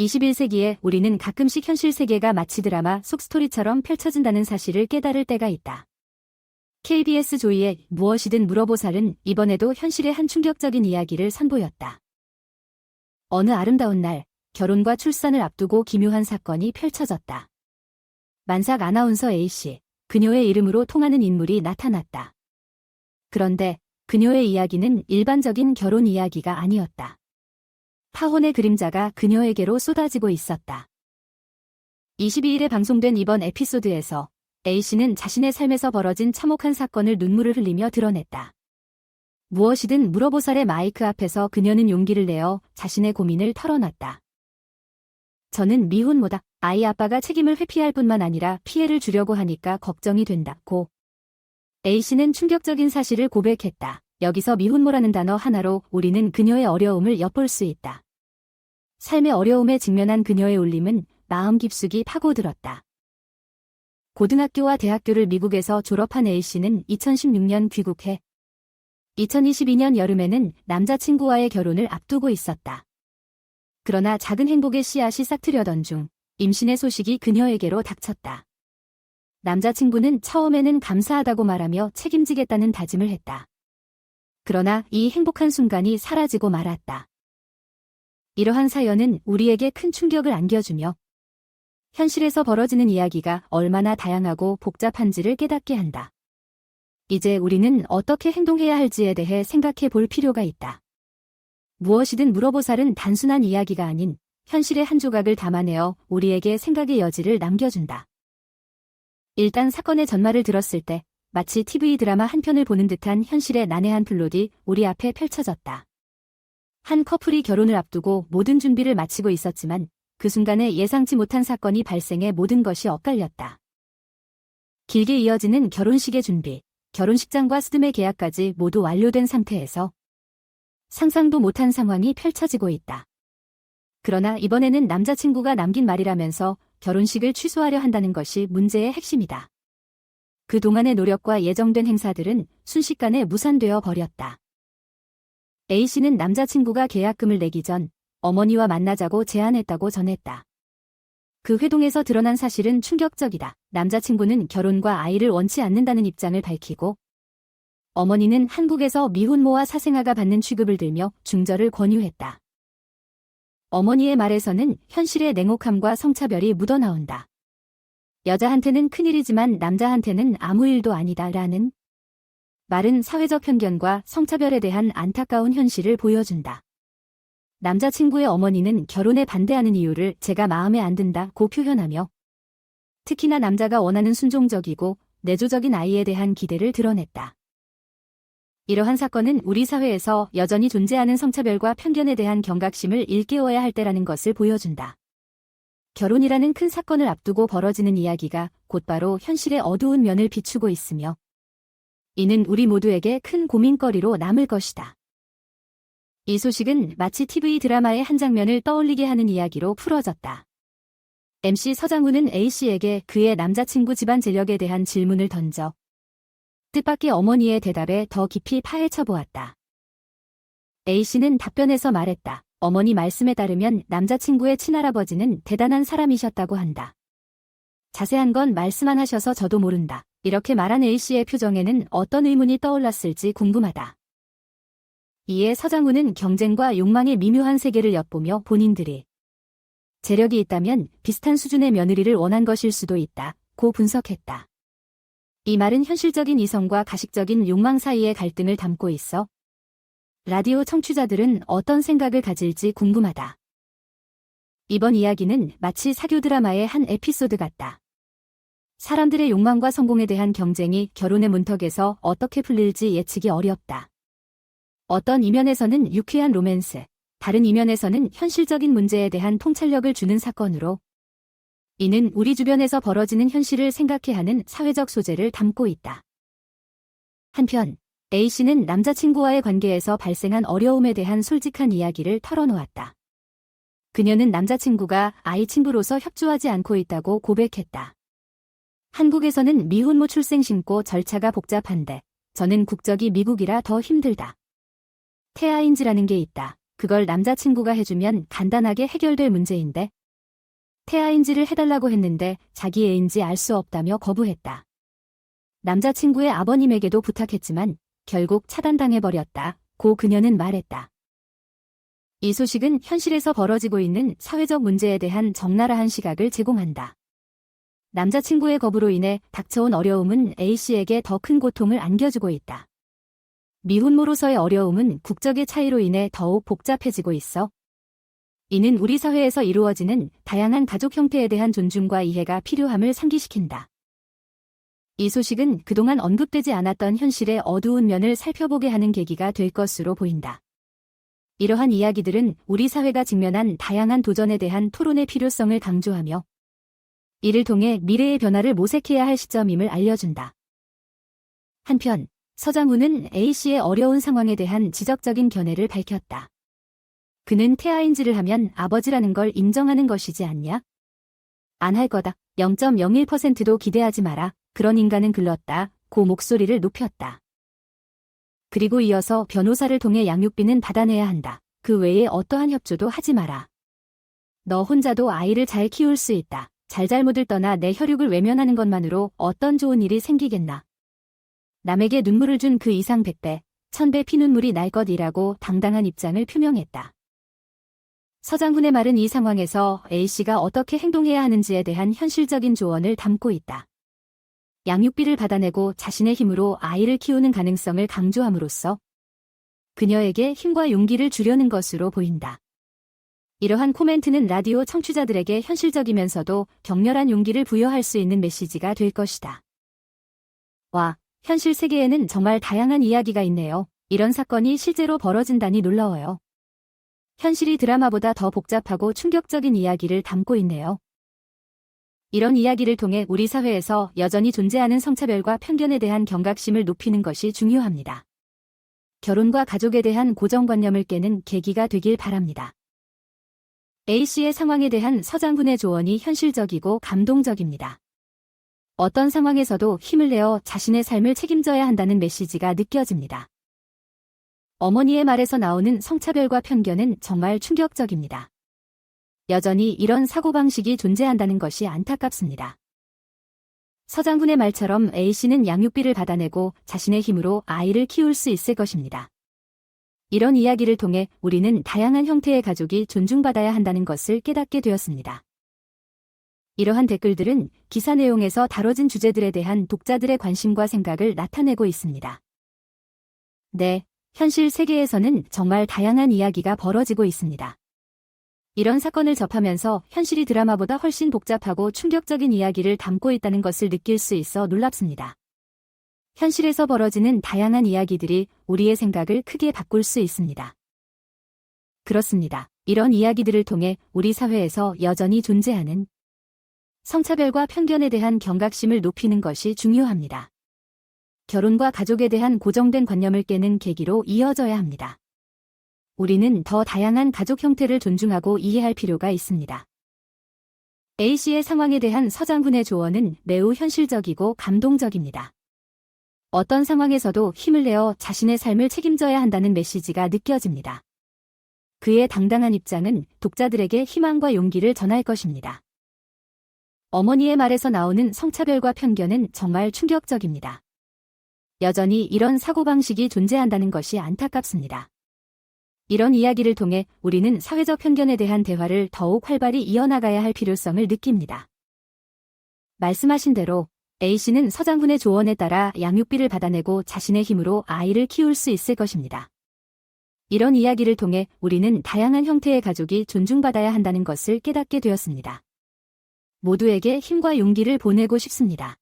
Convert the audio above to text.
21세기에 우리는 가끔씩 현실 세계가 마치 드라마 속 스토리처럼 펼쳐진다는 사실을 깨달을 때가 있다. KBS 조이의 무엇이든 물어보살은 이번에도 현실의 한 충격적인 이야기를 선보였다. 어느 아름다운 날, 결혼과 출산을 앞두고 기묘한 사건이 펼쳐졌다. 만삭 아나운서 A씨, 그녀의 이름으로 통하는 인물이 나타났다. 그런데 그녀의 이야기는 일반적인 결혼 이야기가 아니었다. 파혼의 그림자가 그녀에게로 쏟아지고 있었다. 22일에 방송된 이번 에피소드에서 A씨는 자신의 삶에서 벌어진 참혹한 사건을 눈물을 흘리며 드러냈다. 무엇이든 물어보살의 마이크 앞에서 그녀는 용기를 내어 자신의 고민을 털어놨다. 저는 미혼 모다. 아이 아빠가 책임을 회피할 뿐만 아니라 피해를 주려고 하니까 걱정이 된다고. A씨는 충격적인 사실을 고백했다. 여기서 미혼모라는 단어 하나로 우리는 그녀의 어려움을 엿볼 수 있다. 삶의 어려움에 직면한 그녀의 울림은 마음 깊숙이 파고들었다. 고등학교와 대학교를 미국에서 졸업한 A씨는 2016년 귀국해 2022년 여름에는 남자친구와의 결혼을 앞두고 있었다. 그러나 작은 행복의 씨앗이 싹트려던 중 임신의 소식이 그녀에게로 닥쳤다. 남자친구는 처음에는 감사하다고 말하며 책임지겠다는 다짐을 했다. 그러나 이 행복한 순간이 사라지고 말았다. 이러한 사연은 우리에게 큰 충격을 안겨주며 현실에서 벌어지는 이야기가 얼마나 다양하고 복잡한지를 깨닫게 한다. 이제 우리는 어떻게 행동해야 할지에 대해 생각해 볼 필요가 있다. 무엇이든 물어보살은 단순한 이야기가 아닌 현실의 한 조각을 담아내어 우리에게 생각의 여지를 남겨준다. 일단 사건의 전말을 들었을 때 마치 TV 드라마 한 편을 보는 듯한 현실의 난해한 플롯이 우리 앞에 펼쳐졌다. 한 커플이 결혼을 앞두고 모든 준비를 마치고 있었지만 그 순간에 예상치 못한 사건이 발생해 모든 것이 엇갈렸다. 길게 이어지는 결혼식의 준비, 결혼식장과 스드메 계약까지 모두 완료된 상태에서 상상도 못한 상황이 펼쳐지고 있다. 그러나 이번에는 남자친구가 남긴 말이라면서 결혼식을 취소하려 한다는 것이 문제의 핵심이다. 그동안의 노력과 예정된 행사들은 순식간에 무산되어 버렸다. A씨는 남자친구가 계약금을 내기 전 어머니와 만나자고 제안했다고 전했다. 그 회동에서 드러난 사실은 충격적이다. 남자친구는 결혼과 아이를 원치 않는다는 입장을 밝히고 어머니는 한국에서 미혼모와 사생아가 받는 취급을 들며 중절을 권유했다. 어머니의 말에서는 현실의 냉혹함과 성차별이 묻어나온다. 여자한테는 큰일이지만 남자한테는 아무 일도 아니다 라는 말은 사회적 편견과 성차별에 대한 안타까운 현실을 보여준다. 남자친구의 어머니는 결혼에 반대하는 이유를 제가 마음에 안 든다고 표현하며 특히나 남자가 원하는 순종적이고 내조적인 아이에 대한 기대를 드러냈다. 이러한 사건은 우리 사회에서 여전히 존재하는 성차별과 편견에 대한 경각심을 일깨워야 할 때라는 것을 보여준다. 결혼이라는 큰 사건을 앞두고 벌어지는 이야기가 곧바로 현실의 어두운 면을 비추고 있으며 이는 우리 모두에게 큰 고민거리로 남을 것이다. 이 소식은 마치 TV 드라마의 한 장면을 떠올리게 하는 이야기로 풀어졌다. MC 서장훈은 A씨에게 그의 남자친구 집안 재력에 대한 질문을 던져 뜻밖의 어머니의 대답에 더 깊이 파헤쳐 보았다. A씨는 답변에서 말했다. 어머니 말씀에 따르면 남자친구의 친할아버지는 대단한 사람이셨다고 한다. 자세한 건 말씀만 하셔서 저도 모른다. 이렇게 말한 A씨의 표정에는 어떤 의문이 떠올랐을지 궁금하다. 이에 서장훈은 경쟁과 욕망의 미묘한 세계를 엿보며 본인들이 재력이 있다면 비슷한 수준의 며느리를 원한 것일 수도 있다. 고 분석했다. 이 말은 현실적인 이성과 가식적인 욕망 사이의 갈등을 담고 있어 라디오 청취자들은 어떤 생각을 가질지 궁금하다. 이번 이야기는 마치 사교 드라마의 한 에피소드 같다. 사람들의 욕망과 성공에 대한 경쟁이 결혼의 문턱에서 어떻게 풀릴지 예측이 어렵다. 어떤 이면에서는 유쾌한 로맨스, 다른 이면에서는 현실적인 문제에 대한 통찰력을 주는 사건으로 이는 우리 주변에서 벌어지는 현실을 생각해 하는 사회적 소재를 담고 있다. 한편 A씨는 남자친구와의 관계에서 발생한 어려움에 대한 솔직한 이야기를 털어놓았다. 그녀는 남자친구가 아이 친부로서 협조하지 않고 있다고 고백했다. 한국에서는 미혼모 출생 신고 절차가 복잡한데 저는 국적이 미국이라 더 힘들다. 태아인지라는 게 있다. 그걸 남자친구가 해주면 간단하게 해결될 문제인데. 태아인지를 해달라고 했는데 자기 애인지 알 수 없다며 거부했다. 남자친구의 아버님에게도 부탁했지만 결국 차단당해버렸다. 고 그녀는 말했다. 이 소식은 현실에서 벌어지고 있는 사회적 문제에 대한 적나라한 시각을 제공한다. 남자친구의 거부로 인해 닥쳐온 어려움은 A씨에게 더 큰 고통을 안겨주고 있다. 미혼모로서의 어려움은 국적의 차이로 인해 더욱 복잡해지고 있어. 이는 우리 사회에서 이루어지는 다양한 가족 형태에 대한 존중과 이해가 필요함을 상기시킨다. 이 소식은 그동안 언급되지 않았던 현실의 어두운 면을 살펴보게 하는 계기가 될 것으로 보인다. 이러한 이야기들은 우리 사회가 직면한 다양한 도전에 대한 토론의 필요성을 강조하며 이를 통해 미래의 변화를 모색해야 할 시점임을 알려준다. 한편 서장훈은 A씨의 어려운 상황에 대한 지적적인 견해를 밝혔다. 그는 태아인지를 하면 아버지라는 걸 인정하는 것이지 않냐? 안 할 거다. 0.01%도 기대하지 마라. 그런 인간은 글렀다. 고 목소리를 높였다. 그리고 이어서 변호사를 통해 양육비는 받아내야 한다. 그 외에 어떠한 협조도 하지 마라. 너 혼자도 아이를 잘 키울 수 있다. 잘잘못을 떠나 내 혈육을 외면하는 것만으로 어떤 좋은 일이 생기겠나. 남에게 눈물을 준 그 이상 백배, 천배 피눈물이 날 것이라고 당당한 입장을 표명했다. 서장훈의 말은 이 상황에서 A씨가 어떻게 행동해야 하는지에 대한 현실적인 조언을 담고 있다. 양육비를 받아내고 자신의 힘으로 아이를 키우는 가능성을 강조함으로써 그녀에게 힘과 용기를 주려는 것으로 보인다. 이러한 코멘트는 라디오 청취자들에게 현실적이면서도 격렬한 용기를 부여할 수 있는 메시지가 될 것이다. 와, 현실 세계에는 정말 다양한 이야기가 있네요. 이런 사건이 실제로 벌어진다니 놀라워요. 현실이 드라마보다 더 복잡하고 충격적인 이야기를 담고 있네요. 이런 이야기를 통해 우리 사회에서 여전히 존재하는 성차별과 편견에 대한 경각심을 높이는 것이 중요합니다. 결혼과 가족에 대한 고정관념을 깨는 계기가 되길 바랍니다. A씨의 상황에 대한 서장훈의 조언이 현실적이고 감동적입니다. 어떤 상황에서도 힘을 내어 자신의 삶을 책임져야 한다는 메시지가 느껴집니다. 어머니의 말에서 나오는 성차별과 편견은 정말 충격적입니다. 여전히 이런 사고방식이 존재한다는 것이 안타깝습니다. 서장훈의 말처럼 A씨는 양육비를 받아내고 자신의 힘으로 아이를 키울 수 있을 것입니다. 이런 이야기를 통해 우리는 다양한 형태의 가족이 존중받아야 한다는 것을 깨닫게 되었습니다. 이러한 댓글들은 기사 내용에서 다뤄진 주제들에 대한 독자들의 관심과 생각을 나타내고 있습니다. 네, 현실 세계에서는 정말 다양한 이야기가 벌어지고 있습니다. 이런 사건을 접하면서 현실이 드라마보다 훨씬 복잡하고 충격적인 이야기를 담고 있다는 것을 느낄 수 있어 놀랍습니다. 현실에서 벌어지는 다양한 이야기들이 우리의 생각을 크게 바꿀 수 있습니다. 그렇습니다. 이런 이야기들을 통해 우리 사회에서 여전히 존재하는 성차별과 편견에 대한 경각심을 높이는 것이 중요합니다. 결혼과 가족에 대한 고정된 관념을 깨는 계기로 이어져야 합니다. 우리는 더 다양한 가족 형태를 존중하고 이해할 필요가 있습니다. A씨의 상황에 대한 서장훈의 조언은 매우 현실적이고 감동적입니다. 어떤 상황에서도 힘을 내어 자신의 삶을 책임져야 한다는 메시지가 느껴집니다. 그의 당당한 입장은 독자들에게 희망과 용기를 전할 것입니다. 어머니의 말에서 나오는 성차별과 편견은 정말 충격적입니다. 여전히 이런 사고방식이 존재한다는 것이 안타깝습니다. 이런 이야기를 통해 우리는 사회적 편견에 대한 대화를 더욱 활발히 이어나가야 할 필요성을 느낍니다. 말씀하신 대로 A씨는 서장훈의 조언에 따라 양육비를 받아내고 자신의 힘으로 아이를 키울 수 있을 것입니다. 이런 이야기를 통해 우리는 다양한 형태의 가족이 존중받아야 한다는 것을 깨닫게 되었습니다. 모두에게 힘과 용기를 보내고 싶습니다.